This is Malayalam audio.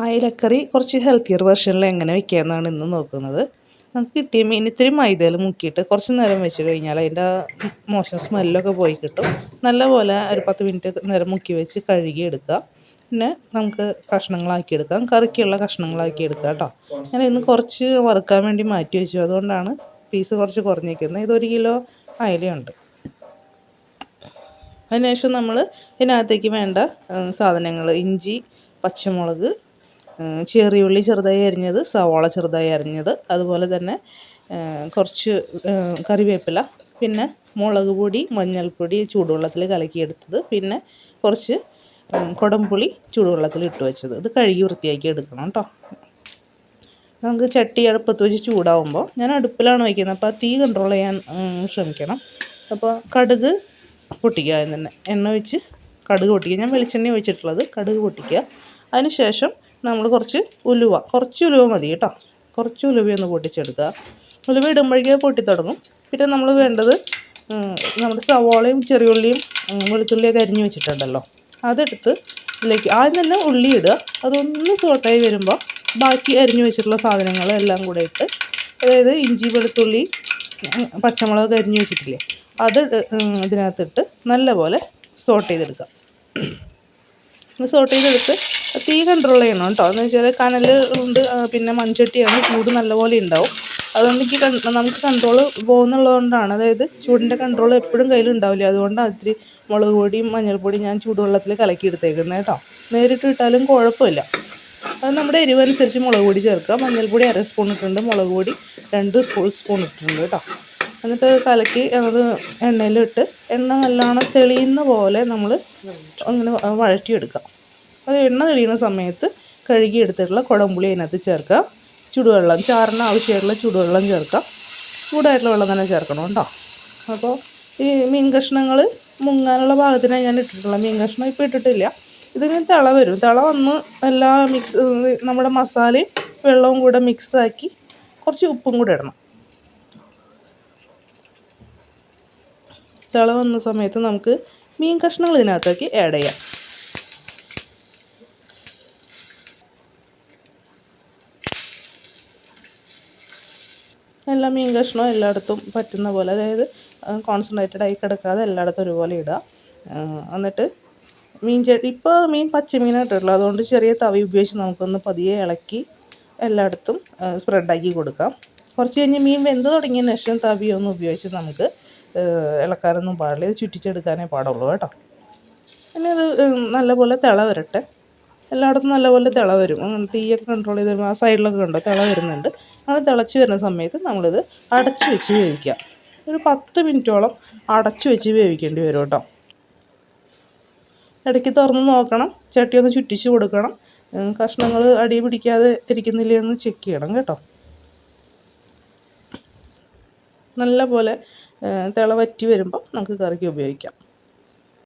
അയലക്കറി കുറച്ച് ഹെൽത്തിയർ വേർഷനിൽ എങ്ങനെ വെക്കാമെന്നാണ് ഇന്ന് നോക്കുന്നത്. നമുക്ക് കിട്ടിയ മീൻ ഇത്തിരി മൈദയിൽ മുക്കിയിട്ട് കുറച്ച് നേരം വെച്ച് കഴിഞ്ഞാൽ അതിന്റെ മോശം സ്മെല്ലൊക്കെ പോയി കിട്ടും. നല്ലപോലെ ഒരു പത്ത് മിനിറ്റ് നേരം മുക്കി വെച്ച് കഴുകി എടുക്കുക. പിന്നെ നമുക്ക് കഷ്ണങ്ങളാക്കി എടുക്കാം. കറിക്കുള്ള കഷ്ണങ്ങളാക്കി എടുക്കാം കേട്ടോ. ഞാൻ ഇന്ന് കുറച്ച് വറുക്കാൻ വേണ്ടി മാറ്റി വെച്ചു. അതുകൊണ്ടാണ് പീസ് കുറച്ച് കുറഞ്ഞിരിക്കുന്നത്. ഇതൊരു കിലോ അയലയുണ്ട്. അതിനുശേഷം നമ്മൾ ഇതിനകത്തേക്ക് വേണ്ട സാധനങ്ങൾ ഇഞ്ചി പച്ചമുളക് ചെറിയ ഉള്ളി ചെറുതായി അരിഞ്ഞത് സവാള ചെറുതായി അരിഞ്ഞത് അതുപോലെ തന്നെ കുറച്ച് കറിവേപ്പില പിന്നെ മുളക് പൊടി മഞ്ഞൾപ്പൊടി ചൂടുവെള്ളത്തിൽ കലക്കിയെടുത്തത് പിന്നെ കുറച്ച് കുടംപുളി ചൂടുവെള്ളത്തിൽ ഇട്ട് വെച്ചത്. ഇത് കഴുകി വൃത്തിയാക്കി എടുക്കണം കേട്ടോ നമുക്ക് ചട്ടി അടുപ്പത്ത് വെച്ച് ചൂടാവുമ്പോൾ ഞാൻ അടുപ്പിലാണ് വയ്ക്കുന്നത് അപ്പോൾ തീ കൺട്രോൾ ചെയ്യാൻ ശ്രമിക്കണം. അപ്പോൾ കടുക് പൊട്ടിക്കുക തന്നെ. എണ്ണ ഒഴിച്ച് കടുക് പൊട്ടിക്കുക. ഞാൻ വെളിച്ചെണ്ണ ഒഴിച്ചിട്ടുള്ളത് കടുക് പൊട്ടിക്കുക. അതിന് ശേഷം നമ്മൾ കുറച്ച് ഉലുവ കുറച്ച് ഉലുവ മതി കേട്ടോ. കുറച്ച് ഉലുവയൊന്ന് പൊട്ടിച്ചെടുക്കുക. ഉലുവ ഇടുമ്പോഴേക്കും പൊട്ടിത്തുടങ്ങും പിന്നെ നമ്മൾ വേണ്ടത് നമ്മുടെ സവോളയും ചെറിയുള്ളിയും വെളുത്തുള്ളിയൊക്കെ അരിഞ്ഞു വെച്ചിട്ടുണ്ടല്ലോ. അതെടുത്ത് ഇതിലേക്ക് ആദ്യം തന്നെ ഉള്ളി ഇടുക. അതൊന്ന് സോട്ടായി വരുമ്പോൾ ബാക്കി അരിഞ്ഞു വെച്ചിട്ടുള്ള സാധനങ്ങൾ എല്ലാം കൂടെ ഇട്ട് അതായത് ഇഞ്ചി വെളുത്തുള്ളി പച്ചമുളക് അരിഞ്ഞു വെച്ചിട്ടില്ലേ അത് ഇതിനകത്തിട്ട് നല്ലപോലെ സോട്ട് ചെയ്തെടുക്കുക. സോട്ട് ചെയ്തെടുത്ത് തീ കൺട്രോൾ ചെയ്യണം കേട്ടോ. എന്ന് വെച്ചാൽ കനൽ ഉണ്ട് പിന്നെ മൺചട്ടിയാണ് ചൂട് നല്ലപോലെ ഉണ്ടാവും. അതുകൊണ്ട് എനിക്ക് നമുക്ക് കൺട്രോൾ പോകുന്നുള്ളതുകൊണ്ടാണ്. അതായത് ചൂടിന്റെ കൺട്രോൾ എപ്പോഴും കയ്യിൽ ഉണ്ടാവില്ല. അതുകൊണ്ടാണ് ഇത്തിരി മുളക് പൊടിയും മഞ്ഞൾപ്പൊടിയും ഞാൻ ചൂടുവെള്ളത്തിൽ കലക്കി എടുത്തേക്കുന്നത് കേട്ടോ. നേരിട്ട് ഇട്ടാലും കുഴപ്പമില്ല. അത് നമ്മുടെ എരിവനുസരിച്ച് മുളക് പൊടി ചേർക്കുക. മഞ്ഞൾപ്പൊടി അര സ്പൂൺ ഇട്ടിട്ടുണ്ട് മുളക് പൊടി രണ്ട് ഫുൾ സ്പൂൺ ഇട്ടിട്ടുണ്ട് കേട്ടോ. എന്നിട്ട് കലക്കി അത് എണ്ണയിലിട്ട് എണ്ണ നല്ലോണം തെളിയുന്ന പോലെ നമ്മൾ അങ്ങനെ വഴറ്റിയെടുക്കുക അത് എണ്ണ തെളിയുന്ന സമയത്ത് കഴുകിയെടുത്തിട്ടുള്ള കുടംപുളി അതിനകത്ത് ചേർക്കാം. ചൂടുവെള്ളം ചാറിന് ആവശ്യമായിട്ടുള്ള ചൂടുവെള്ളം ചേർക്കാം. ചൂടായിട്ടുള്ള വെള്ളം തന്നെ ചേർക്കണം കേട്ടോ. അപ്പോൾ ഈ മീൻ കഷ്ണങ്ങൾ മുങ്ങാനുള്ള ഭാഗത്തിനാണ് ഞാൻ ഇട്ടിട്ടുള്ളത് മീൻ കഷ്ണം ഇപ്പോൾ ഇട്ടിട്ടില്ല. ഇതിന് തള വരും. തള വന്ന് എല്ലാ മിക്സ് നമ്മുടെ മസാലയും വെള്ളവും കൂടെ മിക്സാക്കി കുറച്ച് ഉപ്പും കൂടെ ഇടണം. തിള വന്ന സമയത്ത് നമുക്ക് മീൻ കഷ്ണങ്ങൾ ഇതിനകത്തേക്ക് ആഡ് ചെയ്യാം. എല്ലാ മീൻ കഷ്ണവും എല്ലായിടത്തും പറ്റുന്ന പോലെ അതായത് കോൺസെൻട്രേറ്റഡ് ആയി കിടക്കാതെ എല്ലായിടത്തും ഒരുപോലെ ഇടുക. എന്നിട്ട് മീൻ ചട്ടി ഇപ്പോൾ മീൻ പച്ചമീനായിട്ടുള്ളൂ അതുകൊണ്ട് ചെറിയ തവി ഉപയോഗിച്ച് നമുക്കൊന്ന് പതിയെ ഇളക്കി എല്ലായിടത്തും സ്പ്രെഡാക്കി കൊടുക്കാം. കുറച്ച് കഴിഞ്ഞ് മീൻ വെന്ത് തുടങ്ങിയതിന് ശേഷം തവിയൊന്നും ഉപയോഗിച്ച് നമുക്ക് ഇളക്കാനൊന്നും പാടില്ല. ഇത് ചുറ്റിച്ചെടുക്കാനേ പാടുള്ളൂ കേട്ടോ. പിന്നെ അത് നല്ലപോലെ തിള വരട്ടെ. എല്ലായിടത്തും നല്ലപോലെ തിള വരും. അങ്ങനെ തീയൊക്കെ കൺട്രോൾ ചെയ്ത് ആ സൈഡിലൊക്കെ കണ്ടോ? തിള വരുന്നുണ്ട്. അത് തിളച്ച് വരുന്ന സമയത്ത് നമ്മളിത് അടച്ച് വെച്ച് വേവിക്കുക. ഒരു പത്ത് മിനിറ്റോളം അടച്ച് വെച്ച് വേവിക്കേണ്ടി വരും കേട്ടോ. ഇടയ്ക്ക് തുറന്ന് നോക്കണം. ചട്ടി ഒന്ന് ചുറ്റിച്ച് കൊടുക്കണം. കഷ്ണങ്ങൾ അടി പിടിക്കാതെ ഇരിക്കുന്നില്ലേ എന്ന് ചെക്ക് ചെയ്യണം കേട്ടോ. നല്ല പോലെ തിള വറ്റി വരുമ്പോൾ നമുക്ക് കറിക്ക് ഉപയോഗിക്കാം.